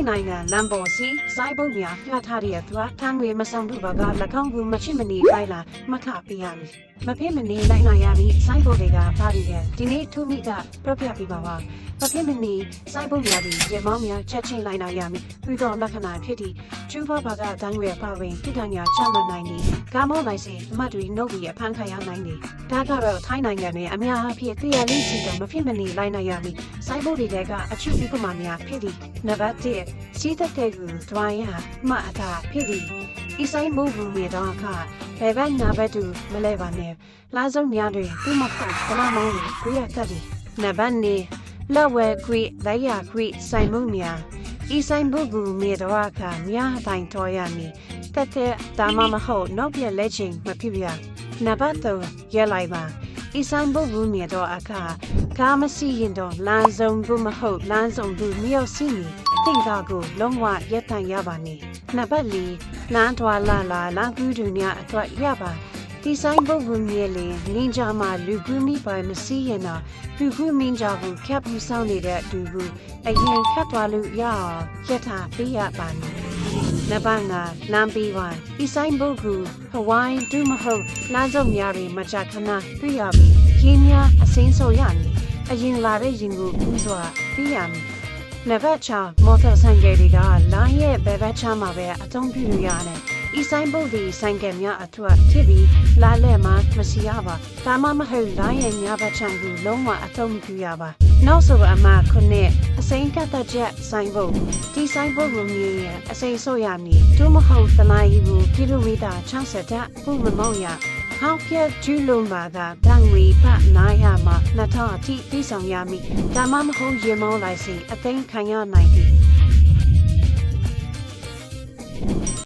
င်းနိုင်ငံလမ်ဘော်စီစိုင်းပုံများပြထားတဲ့အတွက်ထမ်းတွေမဆောင်ဘူးဘာက၎င်းကမချစ်မနေလိုက်လာမခပေးရမည်မဖြစ်မနေလိုက်နိုင်ရမည်စိုင်းပုံတွေကပါပြီးတဲ့ဒီနေ့ထူမိကပြပြပြပါပါမဖြစ်မနေစိုင်းပုံများဒီရေမောင်းများချက်ချင်းလိုက်နိုင်ရမည်ပြီးတော့လက္ခဏာဖြစ်သည့်ကျူဘာဘာကတန်းရွယ်ပါဝင်တိတညာချမှတ်နိုင်သည်ကာမောလိုက်စေအမတ်တွေနှုတ်ပြီးအဖမ်းခံရနိုင်သည်ဒါကတော့ထိုင်းနိုင်ငံနဲ့အများအပြားတရားလေးစီတော့မဖြစ်မနေလိုက်နိုင်ရမည်စိုင်းပုံတွေကအချစ်ဥပမာများဖြစ်သည်နံပါတ်1စီးသက်တဲ့ကူဒွိုင်းဟာမှတ်အတာဖြစ်သည်ဤဆိုင်မှုဘူးမြေတော့အခဘယ်ဘက်နာဘက်တူမလဲပါနဲ့လာစုံများတွေသူ့မဟုတ်ဘလမောင်းကိုရတတ်သည်နံပါတ်2လက်ဝဲခွေလက်ရခွေဆိုင်မှုများဤဆိုင်မှုကူမြေတော့အခများအတိုင်းတော်ရမည်တက်တဲ့ဒါမှမဟုတ်နောက်ပြလက်ချင်းမဖြစ်ပြနံပါတ်3ရဲလိုက်ပါဤဆိုင်မှုကူမြေတော့အခကားမရှိရင်တော့လမ်းစုံဘူးမဟုတ်လမ်းစုံဘူးမြောက်စီမီ သင်္ကာကိုလုံးဝရပ်တန့်ရပါနေနံပါတ်4လမ်းထွာလာလာလာကူးတူများအတွက်ရပါဒီဆိုင်ဘုတ်ဘူးမြေလေနင်းကြမှာလူကူမိပိုင်မရှိရင်တော့လူကူမင်းကြဘူးခက်ပြီးစောင်းနေတဲ့သူဘူးအရင်ခတ်သွားလို့ရအောင်ရက်ထားပေးရပါနေနံပါတ်5လမ်းပြီးပါဒီဆိုင်ဘုတ်ကူဟဝိုင်းဒူးမဟုတ်လမ်းစုံများတွေမကြခဏတွေ့ရပြီရင်းများအစင်းဆိုရမည်အရင်လာတဲ့ရင်ကိုဥစွာပြီးရမည် နံပါတ်6မော်တော်ဆိုင်ကယ်တွေကလိုင်းရဲ့ဘယ်ဘက်ချမ်းမှာပဲအသုံးပြုလို့ရတယ်။ဤဆိုင်ဘုတ်ဒီဆိုင်ကယ်များအထွတ်ဖြစ်ပြီးလာလက်မှာမစီရပါ။ဒါမှမဟုတ်လိုင်းရဲ့ညဘက်ချမ်းကိုလုံးဝအသုံးမပြုရပါ။နောက်ဆိုအမှခုနှစ်အစိမ်းကတ်သက်ချက်ဆိုင်ဘုတ်ဒီဆိုင်ဘုတ်ကိုမြင်ရင်အစိမ်းဆို့ရမည်။သို့မဟုတ်တလိုင်းကိုကီလိုမီတာ60တက်ပုံမမောက်ရ ဟောက်ပြက်ကျူးလွန်ပါသာတန်ဝေပနာရမှာနှစ်ထောင်အထိတည်ဆောင်ရမည်ဒါမှမဟုတ်ရေမောင်းလိုက်စဉ်အသိခံရနိုင်သည်